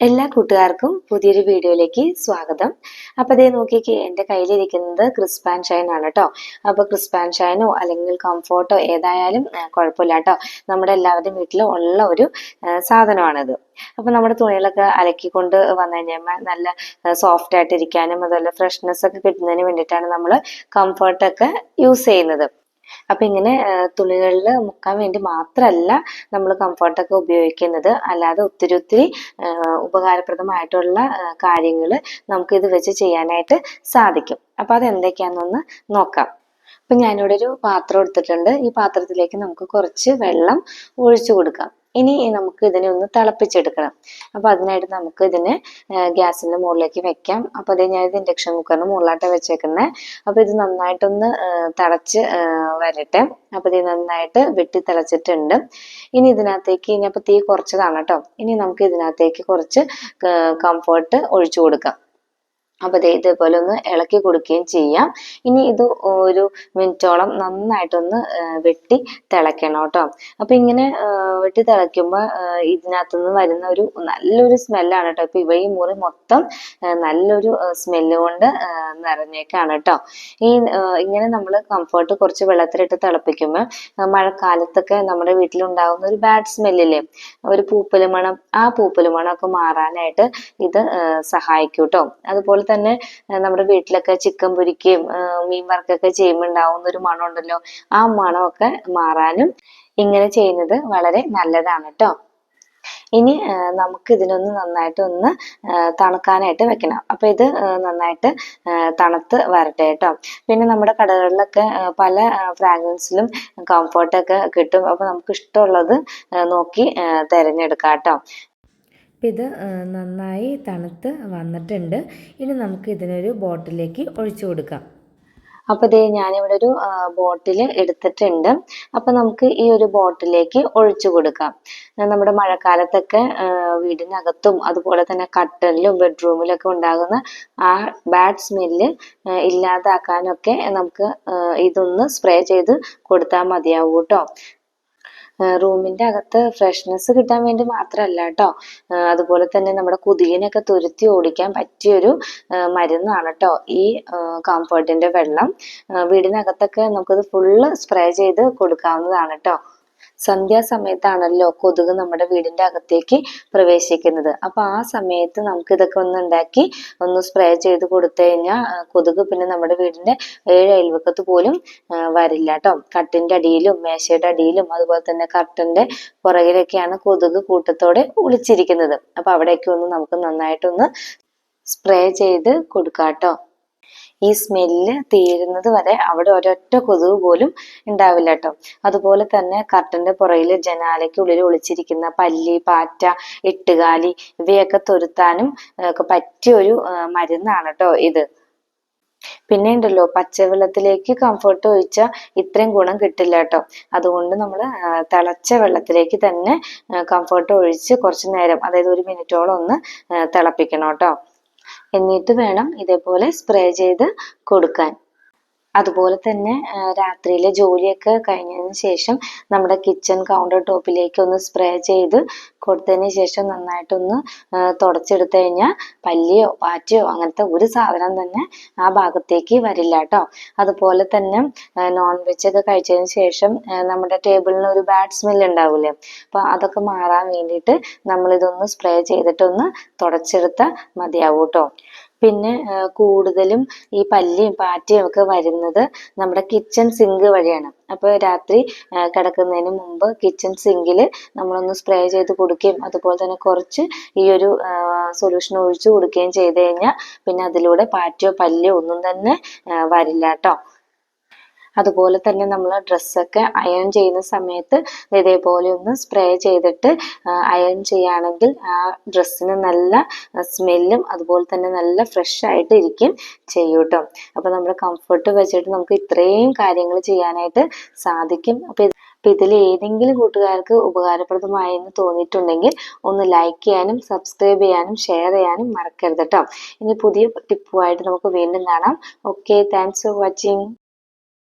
എല്ലാ കൂട്ടുകാർക്കും പുതിയൊരു വീഡിയോയിലേക്ക് സ്വാഗതം. അപ്പൊ അതേ നോക്കിക്കേ എന്റെ കയ്യിലിരിക്കുന്നത് ക്രിസ്പാൻ ഷൈൻ ആണ് കേട്ടോ അപ്പൊ ക്രിസ്പാൻ ഷൈനോ അല്ലെങ്കിൽ കംഫോർട്ടോ ഏതായാലും കുഴപ്പമില്ല കേട്ടോ നമ്മുടെ എല്ലാവരുടെയും വീട്ടിൽ ഉള്ള ഒരു സാധനമാണിത്. അപ്പൊ നമ്മുടെ തുണികളൊക്കെ അലക്കിക്കൊണ്ട് വന്നു കഴിഞ്ഞാൽ നല്ല സോഫ്റ്റ് ആയിട്ട് ഇരിക്കാനും അതുപോലെ ഫ്രഷ്നെസ് ഒക്കെ കിട്ടുന്നതിന് വേണ്ടിയിട്ടാണ് നമ്മൾ കംഫർട്ടൊക്കെ യൂസ് ചെയ്യുന്നത്. അപ്പൊ ഇങ്ങനെ തുണികളിൽ മുക്കാൻ വേണ്ടി മാത്രമല്ല നമ്മൾ കംഫർട്ടൊക്കെ ഉപയോഗിക്കുന്നത്. അല്ലാതെ ഒത്തിരി ഒത്തിരി ഉപകാരപ്രദമായിട്ടുള്ള കാര്യങ്ങൾ നമുക്ക് ഇത് വെച്ച് ചെയ്യാനായിട്ട് സാധിക്കും. അപ്പൊ അത് എന്തൊക്കെയാണെന്നൊന്ന് നോക്കാം. അപ്പൊ ഞാനിവിടെ ഒരു പാത്രം എടുത്തിട്ടുണ്ട്. ഈ പാത്രത്തിലേക്ക് നമുക്ക് കുറച്ച് വെള്ളം ഒഴിച്ചു കൊടുക്കാം. ഇനി നമുക്ക് ഇതിനെ ഒന്ന് തിളപ്പിച്ചെടുക്കണം. അപ്പോൾ അതിനായിട്ട് നമുക്ക് ഇതിനെ ഗ്യാസിന്റെ മുകളിലേക്ക് വെക്കാം. അപ്പോൾ അതേ ഞാൻ ഇത് ഇൻഡക്ഷൻ കുക്കറിന് മുകളിലായിട്ട് വെച്ചേക്കുന്നത് അപ്പോൾ ഇത് നന്നായിട്ടൊന്ന് തിളച്ച് വരട്ടെ. അപ്പോൾ ഇത് നന്നായിട്ട് വെട്ടി തിളച്ചിട്ടുണ്ട്. ഇനി ഇതിനകത്തേക്ക് ഇനി അപ്പൊ തീ കുറച്ചതാണ് കേട്ടോ. ഇനി നമുക്ക് ഇതിനകത്തേക്ക് കുറച്ച് കംഫർട്ട് ഒഴിച്ചു കൊടുക്കാം. അപ്പൊ ദേ ഇതേപോലെ ഒന്ന് ഇളക്കി കൊടുക്കുകയും ചെയ്യാം. ഇനി ഇത് ഒരു മിനിറ്റോളം നന്നായിട്ടൊന്ന് വെട്ടി തിളയ്ക്കണം കേട്ടോ. അപ്പൊ ഇങ്ങനെ വെട്ടി തിളയ്ക്കുമ്പോൾ ഇതിനകത്തുനിന്ന് വരുന്ന ഒരു നല്ലൊരു സ്മെല്ലാണ് കേട്ടോ. ഇപ്പൊ ഇവ ഈ മുറി മൊത്തം നല്ലൊരു സ്മെല്ല് കൊണ്ട് നിറഞ്ഞേക്കാണ് കേട്ടോ. ഈ ഇങ്ങനെ നമ്മൾ കംഫർട്ട് കുറച്ച് വെള്ളത്തിലിട്ട് തിളപ്പിക്കുമ്പോൾ മഴക്കാലത്തൊക്കെ നമ്മുടെ വീട്ടിലുണ്ടാകുന്ന ഒരു ബാഡ് സ്മെല്ലില്ലേ? ഒരു പൂപ്പൽ മണം ആ പൂപ്പൽ ഒക്കെ മാറാനായിട്ട് ഇത് സഹായിക്കും കേട്ടോ. അതുപോലെ തന്നെ നമ്മുടെ വീട്ടിലൊക്കെ ചിക്കൻ പൊരിക്കുകയും മീൻ വറുക്കൊക്കെ ചെയ്യുമ്പോൾ ഉണ്ടാവുന്ന ഒരു മണമുണ്ടല്ലോ. ആ മണമൊക്കെ മാറാനും ഇങ്ങനെ ചെയ്യുന്നത് വളരെ നല്ലതാണ് കേട്ടോ ഇനി നമുക്ക് ഇതിനൊന്ന് നന്നായിട്ട് ഒന്ന് തണുക്കാനായിട്ട് വെക്കണം. അപ്പൊ ഇത് നന്നായിട്ട് തണുത്ത് വരട്ടെ കേട്ടോ പിന്നെ നമ്മുടെ കടകളിലൊക്കെ പല ഫ്രാഗ്രൻസിലും കംഫർട്ടൊക്കെ കിട്ടും. അപ്പൊ നമുക്ക് ഇഷ്ടമുള്ളത് നോക്കി തിരഞ്ഞെടുക്കാം കേട്ടോ അപ്പം ഇത് നന്നായി തണുത്ത് വന്നിട്ടുണ്ട്. ഇനി നമുക്ക് ഇതിനൊരു ബോട്ടിലേക്ക് ഒഴിച്ചു കൊടുക്കാം. അപ്പോൾ ഇതേ ഞാനിവിടെ ഒരു ബോട്ടിൽ എടുത്തിട്ടുണ്ട്. അപ്പോൾ നമുക്ക് ഈ ഒരു ബോട്ടിലേക്ക് ഒഴിച്ചു കൊടുക്കാം. നമ്മുടെ മഴക്കാലത്തൊക്കെ വീടിനകത്തും അതുപോലെ തന്നെ കട്ടനിലും ബെഡ്റൂമിലും ഒക്കെ ഉണ്ടാകുന്ന ആ ബാഡ് സ്മെല്ല് ഇല്ലാതാക്കാനൊക്കെ നമുക്ക് ഇതൊന്ന് സ്പ്രേ ചെയ്ത് കൊടുത്താൽ മതിയാവും കേട്ടോ റൂമിന്റെ അകത്ത് ഫ്രഷ്നെസ് കിട്ടാൻ വേണ്ടി മാത്രമല്ല കേട്ടോ അതുപോലെ തന്നെ നമ്മുടെ കൊതുകിനൊക്കെ തുരുത്തി ഓടിക്കാൻ പറ്റിയൊരു മരുന്നാണ് കേട്ടോ ഈ കംഫർട്ടിന്റെ വെള്ളം. വീടിനകത്തൊക്കെ നമുക്കത് ഫുള്ള് സ്പ്രേ ചെയ്ത് കൊടുക്കാവുന്നതാണ് കേട്ടോ സന്ധ്യാസമയത്താണല്ലോ കൊതുക് നമ്മുടെ വീടിന്റെ അകത്തേക്ക് പ്രവേശിക്കുന്നത്. അപ്പൊ ആ സമയത്ത് നമുക്ക് ഇതൊക്കെ ഒന്ന് ഉണ്ടാക്കി ഒന്ന് സ്പ്രേ ചെയ്ത് കൊടുത്തു കഴിഞ്ഞാൽ കൊതുക് പിന്നെ നമ്മുടെ വീടിന്റെ ഏഴ് അയൽവക്കത്ത് പോലും വരില്ല കേട്ടോ കട്ടിന്റെ അടിയിലും മേശയുടെ അടിയിലും അതുപോലെ തന്നെ കർട്ടന്റെ പുറകിലൊക്കെയാണ് കൊതുക് കൂട്ടത്തോടെ ഒളിച്ചിരിക്കുന്നത്. അപ്പൊ അവിടെയൊക്കെ ഒന്ന് നമുക്ക് നന്നായിട്ടൊന്ന് സ്പ്രേ ചെയ്ത് കൊടുക്കാം കേട്ടോ ഈ സ്മെല്ല് തീരുന്നത് വരെ അവിടെ ഒരൊറ്റ കൊതുക് പോലും ഉണ്ടാവില്ല കേട്ടോ അതുപോലെ തന്നെ കർട്ടന്റെ പുറയിൽ ജനാലയ്ക്കുള്ളിൽ ഒളിച്ചിരിക്കുന്ന പല്ലി പാറ്റ എട്ടുകാലി ഇവയൊക്കെ തുരുത്താനും ഒക്കെ പറ്റിയ ഒരു മരുന്നാണ് കേട്ടോ ഇത്. പിന്നെ ഉണ്ടല്ലോ പച്ചവെള്ളത്തിലേക്ക് കംഫർട്ട് ഒഴിച്ചാൽ ഇത്രയും ഗുണം കിട്ടില്ല കേട്ടോ അതുകൊണ്ട് നമ്മൾ തിളച്ച വെള്ളത്തിലേക്ക് തന്നെ കംഫർട്ട് ഒഴിച്ച് കുറച്ച് നേരം അതായത് ഒരു മിനിറ്റോളം ഒന്ന് തിളപ്പിക്കണം കേട്ടോ എന്നിട്ട് വേണം ഇതേപോലെ സ്പ്രേ ചെയ്ത് കൊടുക്കാൻ. അതുപോലെ തന്നെ രാത്രിയിലെ ജോലിയൊക്കെ കഴിഞ്ഞതിന് ശേഷം നമ്മുടെ കിച്ചൺ കൗണ്ടർ ടോപ്പിലേക്ക് ഒന്ന് സ്പ്രേ ചെയ്ത് കൊടുത്തതിന് ശേഷം നന്നായിട്ടൊന്ന് തുടച്ചെടുത്തു കഴിഞ്ഞാൽ പല്ലിയോ പാറ്റയോ അങ്ങനത്തെ ഒരു സാധനം തന്നെ ആ ഭാഗത്തേക്ക് വരില്ല കേട്ടോ. അതുപോലെ തന്നെ നോൺ വെജ് ഒക്കെ കഴിച്ചതിന് ശേഷം നമ്മുടെ ടേബിളിന് ഒരു ബാഡ് സ്മെൽ ഉണ്ടാവില്ലേ? അപ്പൊ അതൊക്കെ മാറാൻ വേണ്ടിയിട്ട് നമ്മൾ ഇതൊന്ന് സ്പ്രേ ചെയ്തിട്ടൊന്ന് തുടച്ചെടുത്താൽ മതിയാവും കേട്ടോ. പിന്നെ കൂടുതലും ഈ പല്ലിയും പാറ്റയും ഒക്കെ വരുന്നത് നമ്മുടെ കിച്ചൺ സിങ്ക് വഴിയാണ്. അപ്പോൾ രാത്രി കിടക്കുന്നതിന് മുമ്പ് കിച്ചൺ സിങ്കിൽ നമ്മളൊന്ന് സ്പ്രേ ചെയ്ത് കൊടുക്കുകയും അതുപോലെ തന്നെ കുറച്ച് ഈ ഒരു സൊല്യൂഷൻ ഒഴിച്ചു കൊടുക്കുകയും ചെയ്ത് കഴിഞ്ഞാൽ പിന്നെ അതിലൂടെ പാറ്റയോ പല്ലിയോ ഒന്നും തന്നെ വരില്ല കേട്ടോ അതുപോലെ തന്നെ നമ്മൾ ഡ്രസ്സൊക്കെ അയൺ ചെയ്യുന്ന സമയത്ത് ഇതേപോലെ ഒന്ന് സ്പ്രേ ചെയ്തിട്ട് അയൺ ചെയ്യുകയാണെങ്കിൽ ആ ഡ്രസ്സിന് നല്ല സ്മെല്ലും അതുപോലെ തന്നെ നല്ല ഫ്രഷ് ആയിട്ട് ഇരിക്കും ചെയ്യൂട്ടോ അപ്പോൾ നമ്മുടെ കംഫർട്ട് വെച്ചിട്ട് നമുക്ക് ഇത്രയും കാര്യങ്ങൾ ചെയ്യാനായിട്ട് സാധിക്കും. അപ്പോൾ അപ്പോൾ ഇതിൽ ഏതെങ്കിലും കൂട്ടുകാർക്ക് ഉപകാരപ്രദമായി എന്ന് തോന്നിയിട്ടുണ്ടെങ്കിൽ ഒന്ന് ലൈക്ക് ചെയ്യാനും സബ്സ്ക്രൈബ് ചെയ്യാനും ഷെയർ ചെയ്യാനും മറക്കരുത് കേട്ടോ ഇനി പുതിയ ടിപ്പുമായിട്ട് നമുക്ക് വീണ്ടും കാണാം. Okay thanks for watching